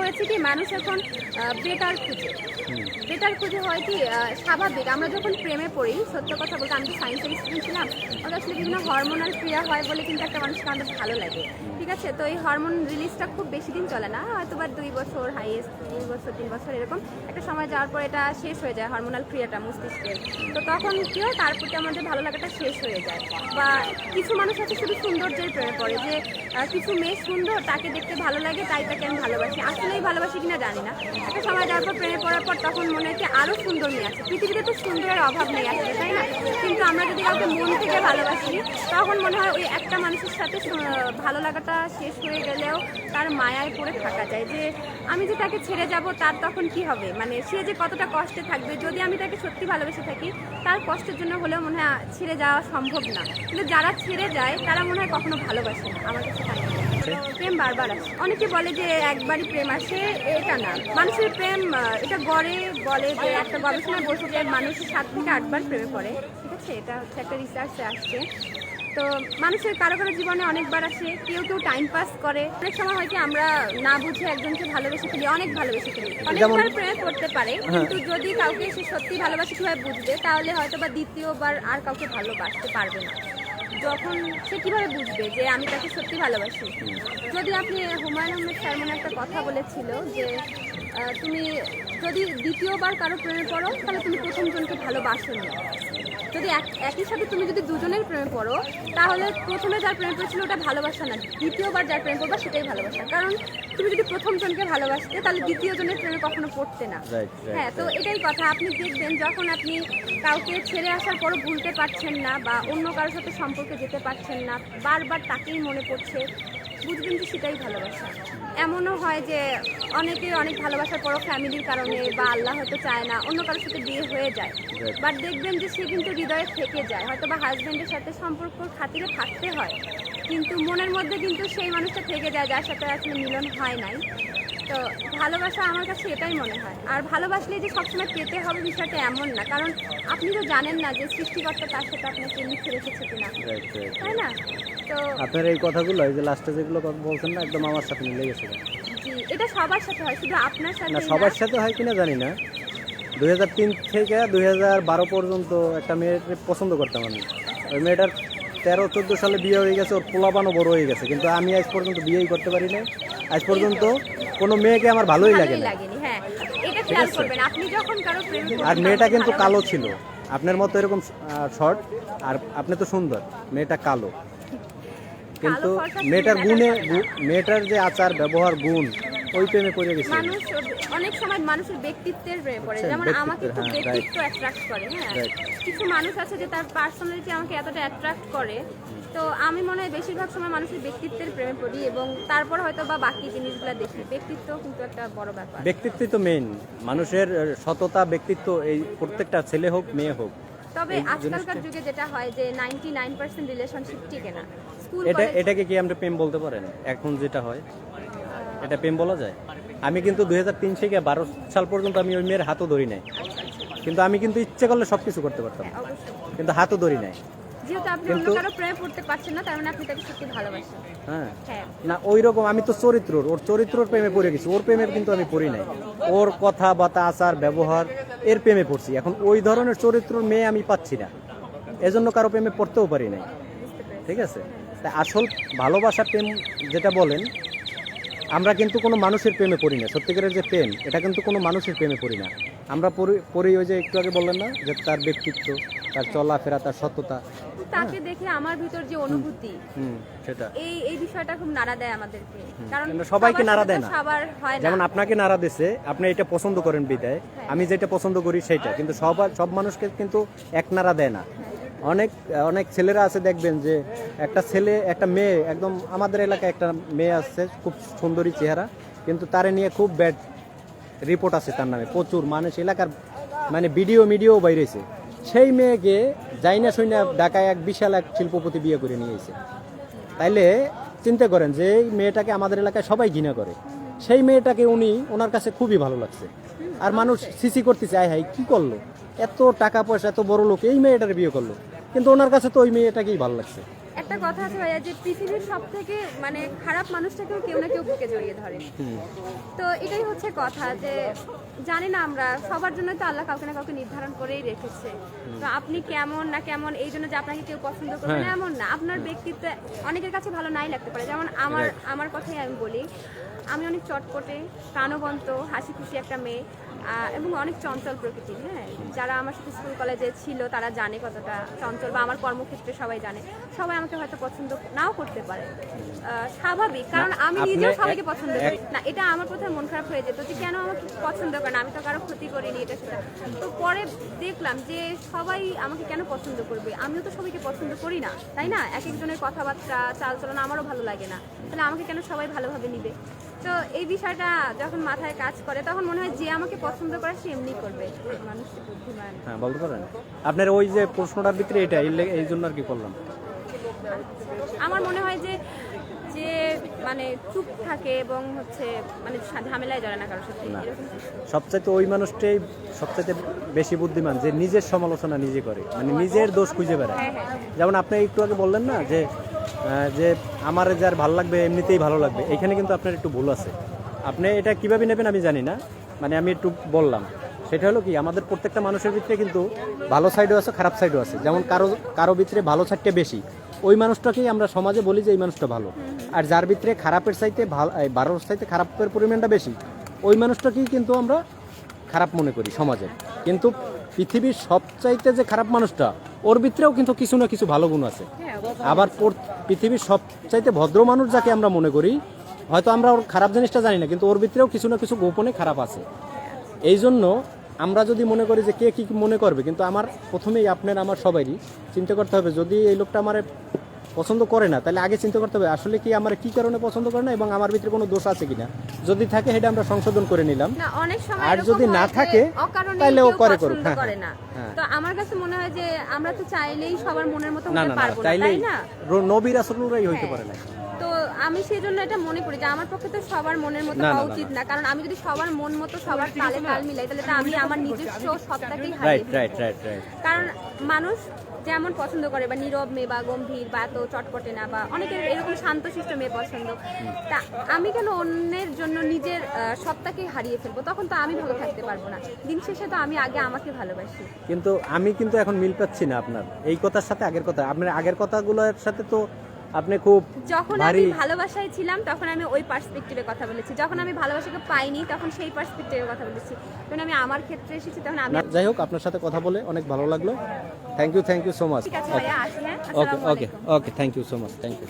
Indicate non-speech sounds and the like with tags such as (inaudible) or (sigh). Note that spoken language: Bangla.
হয়েছে কি মানুষ এখন বেটার খুঁজে। বেটার খুঁজে হয় কি স্বাভাবিক। আমরা যখন প্রেমে পড়ি সত্য কথা বলতে আমি তো সায়েন্সের স্টুডেন্ট ছিলাম আসলে বিভিন্ন হরমোনাল ক্রিয়া হয় বলে কিন্তু একটা মানুষকে আমাদের ভালো লাগে। ঠিক আছে? তো এই হরমোন রিলিজটা খুব বেশি দিন চলে না। হয়তো বা দুই বছর হাইয়েস্ট দুই বছর, তিন বছর এরকম একটা সময় যাওয়ার পর এটা শেষ হয়ে যায় হরমোনাল ক্রিয়াটা মস্তিষ্কের তো তখন কি হয়? তার প্রতি আমাদের ভালো লাগাটা শেষ হয়ে যায়। বা কিছু মানুষ আছে শুধু সৌন্দর্যের প্রেমে পড়ে যে কিছু মেয়ে সুন্দর, তাকে দেখতে ভালো লাগে, তাই তাকে আমি ভালোবাসি। আসলেই ভালোবাসি কিনা জানি না। একটা সময় যাওয়ার পর প্রেমে পড়ার পর তখন মনে হয় যে আরও সুন্দর মেয়ে আছে। পৃথিবীতে তো সুন্দরের অভাব নেই আসলে, তাই না? কিন্তু আমরা যদি কাউকে মন থেকে ভালোবাসি, তখন মনে হয় ওই একটা মানুষের সাথে ভালো লাগাটা শেষ হয়ে গেলেও তার মায়ায় পড়ে থাকা যায় যে আমি যে তাকে ছেড়ে যাব তার তখন কি হবে? মানে সে যে কতটা কষ্টে থাকবে যদি আমি তাকে সত্যি ভালোবেসে থাকি তার কষ্টের জন্য হলেও মনে হয় ছেড়ে যাওয়া সম্ভব না। কিন্তু যারা ছেড়ে যায় তারা মনে হয় কখনো ভালোবাসে না। আমার কাছে তাই প্রেম বারবার আসে। অনেকে বলে যে একবারই প্রেম আসে এটা না। মানুষের প্রেম এটা গড়ে বলে যে একটা গবেষণায় বসে যে মানুষের সাত থেকে আটবার প্রেমে পড়ে। ঠিক আছে? এটা হচ্ছে একটা রিসার্চে আসছে। তো মানুষের কারও কারও জীবনে অনেকবার আসে কেউ কেউ টাইম পাস করে। অনেক সময় হয় কি আমরা না বুঝে একজনকে ভালোবেসে ফেলি অনেক ভালোবেসে ফেলি। অনেকবার প্রেমে করতে পারে কিন্তু যদি কাউকে সে সত্যি ভালোবাসে কীভাবে বুঝবে তাহলে হয়তো বা দ্বিতীয়বার আর কাউকে ভালোবাসতে পারবে না। যখন সে কীভাবে বুঝবে যে আমি তাকে সত্যি ভালোবাসি? যদি আপনি হুমায়ুন আহমেদ সালমান একটা কথা বলেছিল যে তুমি যদি দ্বিতীয়বার কারও প্রেমে পড়ো তাহলে তুমি প্রথম জনকে ভালোবাসো না যদি এক- একই সাথে তুমি যদি দুজনের প্রেমে পড়ো তাহলে প্রথমে যার প্রেমে পড়েছিল ওটা ভালোবাসা না দ্বিতীয়বার যার প্রেমে পড়বা সেটাই ভালোবাসা। কারণ তুমি যদি প্রথম জনকে ভালোবাসতে তাহলে দ্বিতীয় জনের প্রেমে কখনো পড়তে না। হ্যাঁ তো এটাই কথা। আপনি দেখবেন যখন আপনি কাউকে ছেড়ে আসার পরও ভুলতে পারছেন না বা অন্য কারোর সাথে সম্পর্কে যেতে পারছেন না বারবার তাকেই মনে পড়ছে বুঝবেন যে সেটাই ভালোবাসা। এমনও হয় যে অনেকে অনেক ভালোবাসার পরও ফ্যামিলির কারণে বা আল্লাহ হয়তো চায় না অন্য কারোর সাথে বিয়ে হয়ে যায়। বাট দেখবেন যে সে কিন্তু হৃদয়ে থেকে যায়। হয়তো বা হাজব্যান্ডের সাথে সম্পর্ক খাতিরে থাকতে হয়। কিন্তু মনের মধ্যে কিন্তু সেই মানুষটা থেকে যায় যার সাথে আসলে মিলন হয় নাই। তো ভালোবাসা আমার কাছে এটাই মনে হয়। আর ভালোবাসলে যে সবসময় পেতে হবে বিষয়টা এমন না। কারণ আপনি তো জানেন না যে সৃষ্টিকর্তা তার সাথে আপনাকে লিখে রেখেছে কিনা। তাই না? তো আপনার এই কথাগুলো এই যে লাস্টে যেগুলো বলছেন না একদম আমার সাথে মিলে গেছে। জি এটা সবার সাথে হয় শুধু আপনার সাথে না সবার সাথে হয় কিনা জানি না। দুই হাজার তিন থেকে দুই হাজার বারো পর্যন্ত একটা মেয়েকে পছন্দ করতাম আমি। ওই মেয়েটার তেরো চোদ্দ সালে বিয়ে হয়ে গেছে ওর পোলাপানও বড় হয়ে গেছে। কিন্তু আমি আজ পর্যন্ত বিয়েই করতে পারি না আজ পর্যন্ত কোনো মেয়েকে আমার ভালোই লাগে না লাগেনি হ্যাঁ এটা খেয়াল আছে? করবেন আপনি যখন কারও প্রেম করবেন, আর মেয়েটা কিন্তু ভালো- কালো ছিল আপনার মতো এরকম শর্ট আর আপনি তো সুন্দর মেয়েটা কালো (laughs) কিন্তু ফর্সা মেয়েটার গুণে। গু- মেয়েটার যে আচার ব্যবহার গুণ ওই প্রেমে পড়ে গেছে মানুষ অনেক সময় মানুষের ব্যক্তিত্বের প্রেমে পড়ে। আচ্ছা, যেমন আমাকে হ্যাঁ, ব্যক্তিত্ব অ্যাট্রাক্ট করে হ্যাঁ। কিছু মানুষ আছে যে তার পার্সোনালিটি আমাকে এতটা অ্যাট্রাক্ট করে। তো আমি মনে হয় বেশিরভাগ সময় মানুষের ব্যক্তিত্বের প্রেমে পড়ি এবং তারপর হয়তো বা বাকি জিনিসগুলো দেখি। ব্যক্তিত্ব কিন্তু একটা বড় ব্যাপার। ব্যক্তিত্বই তো মেইন মানুষের সততা ব্যক্তিত্ব এই প্রত্যেকটা ছেলে হোক মেয়ে হোক তবে আজকালকার যুগে যেটা হয় যে নাইনটি নাইন পার্সেন্ট রিলেশনশিপ টিকে না এটা এটাকে কি আমরা প্রেম বলতে পারেন? এখন যেটা হয় এটা প্রেম বলা যায়। আমি কিন্তু দুই হাজার তিন থেকে বারো সাল পর্যন্ত আমি ওই মেয়ের হাতও ধরি নাই। কিন্তু আমি কিন্তু ইচ্ছে করলে সব কিছু করতে পারতাম। কিন্তু হাতও ধরি নাই। যেহেতু আপনি অন্য কিন্তু- কারও প্রেমে পড়তে পারছেন না তার মানে আপনি তাকে সত্যি ভালোবাসেন। হ্যাঁ। হ্যাঁ। না ওই রকম আমি তো চরিত্রর ওর চরিত্রর প্রেমে পড়ে গেছি। ওর প্রেমের কিন্তু আমি পড়ি নাই। ওর কথা বাতা আচার ব্যবহার এর প্রেমে পড়ছি। এখন ওই ধরনের চরিত্রর মেয়ে আমি পাচ্ছি না। এজন্য কারও প্রেমে পড়তেও পারি নাই। ঠিক আছে? আসল ভালোবাসা প্রেম যেটা বলেন আমরা কিন্তু কোনো মানুষের প্রেমে পড়ি না। সত্যিকারের যে প্রেম এটা কিন্তু কোনো মানুষের প্রেমে পড়ি না। আমরা পড়ি- ওই যে একটু আগে বললেন না যে তার ব্যক্তিত্ব তার চলাফেরা তার সততা তাকে দেখে আমার ভিতর যে অনুভূতি সেটা। এই এই বিষয়টা খুব নাড়া দেয় আমাদেরকে। কারণ সবাইকে নাড়া দেয় না। সবার হয় না। যেমন আপনাকে নাড়া দিছে আপনি এটা পছন্দ করেন বিদায়। আমি যেটা পছন্দ করি সেটা। কিন্তু সবার সব মানুষকে কিন্তু এক নাড়া দেয় না। অনেক অনেক ছেলেরা আছে, দেখবেন যে একটা ছেলে, একটা মেয়ে, একদম আমাদের এলাকায় একটা মেয়ে আছে, খুব সুন্দরী চেহারা, কিন্তু তারে নিয়ে খুব ব্যাড রিপোর্ট আছে তার নামে, প্রচুর মানুষ, এলাকার মানে ভিডিও মিডিও বাইরেছে। সেই মেয়েকে যাইনা সইনা ঢাকায় এক বিশাল এক শিল্পপতি বিয়ে করে নিয়েছে তাইলে চিন্তা করেন যে এই মেয়েটাকে আমাদের এলাকায় সবাই ঘৃণা করে। সেই মেয়েটাকে উনি, ওনার কাছে খুবই ভালো লাগছে। আর মানুষ সিসি করতেছে, আয় হাই কি করল? এত টাকা পয়সা এত বড় লোক এই মেয়েটার বিয়ে করল। কিন্তু ওনার কাছে তো ওই মেয়েটাকেই ভালো লাগছে। একটা কথা আছে ভাইয়া যে পৃথিবীর সব থেকে মানে খারাপ মানুষটাকেও কেউ না কেউ বুকে জড়িয়ে ধরে। তো এটাই হচ্ছে কথা যে জানি না আমরা সবার জন্য তো আল্লাহ কাউকে না কাউকে নির্ধারণ করেই রেখেছে। তো আপনি কেমন না কেমন এই জন্য যে আপনাকে কেউ পছন্দ করবে না হ্যাঁ। এমন না। আপনার ব্যক্তিত্ব অনেকের কাছে ভালো নাই লাগতে পারে। যেমন আমার আমার কথাই আমি বলি আমি অনেক চটপটে প্রাণবন্ত হাসি খুশি একটা মেয়ে এবং অনেক চঞ্চল প্রকৃতির হ্যাঁ? যারা আমার সাথে স্কুল কলেজে ছিল তারা জানে কতটা চঞ্চল বা আমার কর্মক্ষেত্রে সবাই জানে। সবাই আমাকে হয়তো পছন্দ নাও করতে পারে। স্বাভাবিক কারণ আমি নিজেও সবাইকে পছন্দ করি। না এটা আমার প্রথমে মন খারাপ হয়ে যেত যে কেন আমাকে পছন্দ করে না? আমি তো কারও ক্ষতি করিনি এটা সেটা তো পরে দেখলাম যে সবাই আমাকে কেন পছন্দ করবে? আমিও তো সবাইকে পছন্দ করি না তাই না? এক একজনের কথাবার্তা চালচলন আমারও ভালো লাগে না। তাহলে আমাকে কেন সবাই ভালোভাবে নিবে? তো এই বিষয়টা যখন মাথায় কাজ করে তখন মনে হয় যে আমাকে পছন্দ করে সে এমনি করবে। মানুষ বুদ্ধিমান। হ্যাঁ বলতে পারেন। আপনার ওই যে প্রশ্নটার ভিতরে এটা এই জন্য আর কি করলাম। আমার মনে হয় যে যে মানে চুপ থাকে এবং হচ্ছে মানে ঝামেলায় জড়ে না কারোর সাথে সবচাইতে ওই মানুষটাই সবচাইতে বেশি বুদ্ধিমান যে নিজের সমালোচনা নিজে করে। মানে নিজের দোষ খুঁজে বেড়ায়। হ্যাঁ হ্যাঁ। যেমন আপনি একটু আগে বললেন না যে যে আমার যার ভালো লাগবে, এমনিতেই ভালো লাগবে। এখানে কিন্তু আপনার একটু ভুল আছে। আপনি এটা কীভাবে নেবেন আমি জানি না। মানে আমি একটু বললাম। সেটা হলো কি, আমাদের প্রত্যেকটা মানুষের ভিতরে কিন্তু ভালো সাইডও আছে, খারাপ সাইডও আছে। যেমন কারও কারও ভিতরে ভালো সাইডটা বেশি। ওই মানুষটাকেই আমরা সমাজে বলি যে, এই মানুষটা ভালো। আর যার ভিতরে খারাপের চাইতে ভালো বারোর চাইতে খারাপের পরিমাণটা বেশি, ওই মানুষটাকেই কিন্তু আমরা খারাপ মনে করি সমাজে। কিন্তু পৃথিবীর সবচাইতে যে খারাপ মানুষটা ওর ভিতরেও কিন্তু কিছু না কিছু ভালো গুণ আছে। আবার পৃথিবীর সবচাইতে ভদ্র মানুষ যাকে আমরা মনে করি হয়তো আমরা ওর খারাপ জিনিসটা জানি না কিন্তু ওর ভিতরেও কিছু না কিছু গোপনে খারাপ আছে। এই জন্য আমরা যদি মনে করি যে কে কি মনে করবে কিন্তু আমার প্রথমেই আপনার আমার সবারই চিন্তা করতে হবে। যদি এই লোকটা আমার পছন্দ করে না তাহলে আগে চিন্তা করতে হবে আসলে কি আমার কি কারণে পছন্দ করে না এবং আমার ভিতরে কোনো দোষ আছে কিনা? যদি থাকে সেটা আমরা সংশোধন করে নিলাম। আর যদি না থাকে, তাহলে ও করে করুক। হ্যাঁ, হ্যাঁ। তো আমার কাছে মনে হয় যে আমরা তো চাইলেই সবার মনের মতো না হতে না পারব না তাই না? নবী রাসূলরাই হইতে হ্যাঁ। পারে না। তো আমি সেই জন্য এটা মনে করি যে আমার পক্ষে তো সবার মনের মতো না, হওয়া না, উচিত না। কারণ আমি যদি সবার মন মতো সবার তালে তাল মিলাই তাহলে তো আমি আমার নিজস্ব সত্তাকেই হারিয়ে রাইট ফেলব। রাইট রাইট রাইট কারণ মানুষ যেমন পছন্দ করে, বা নীরব মেয়ে, বা গম্ভীর, বা তো চটপটে না, বা অনেকের এরকম শান্ত শান্তশিষ্ট মেয়ে পছন্দ। তা আমি কেন অন্যের জন্য নিজের সত্তাকে হারিয়ে ফেলব? তখন তো আমি ভালো থাকতে পারব না। দিন শেষে তো আমি আগে আমাকে ভালোবাসি। কিন্তু আমি কিন্তু এখন মিল পাচ্ছি না আপনার। এই কথার সাথে আগের কথা। আপনার আগের কথাগুলোর সাথে তো আপনি খুব যখন আমি ভালোবাসায় ছিলাম তখন আমি ওই পার্সপেক্টিভে কথা বলেছি। যখন আমি ভালোবাসাকে পাইনি তখন সেই পার্সপেক্টিভে কথা বলেছি। তখন আমি আমার ক্ষেত্রে এসেছি তখন আমি যাই হোক আপনার সাথে কথা বলে অনেক ভালো লাগল। Thank you thank you so much ঠিক আছে ভাইয়া আসি হ্যাঁ okay okay okay thank you so much thank you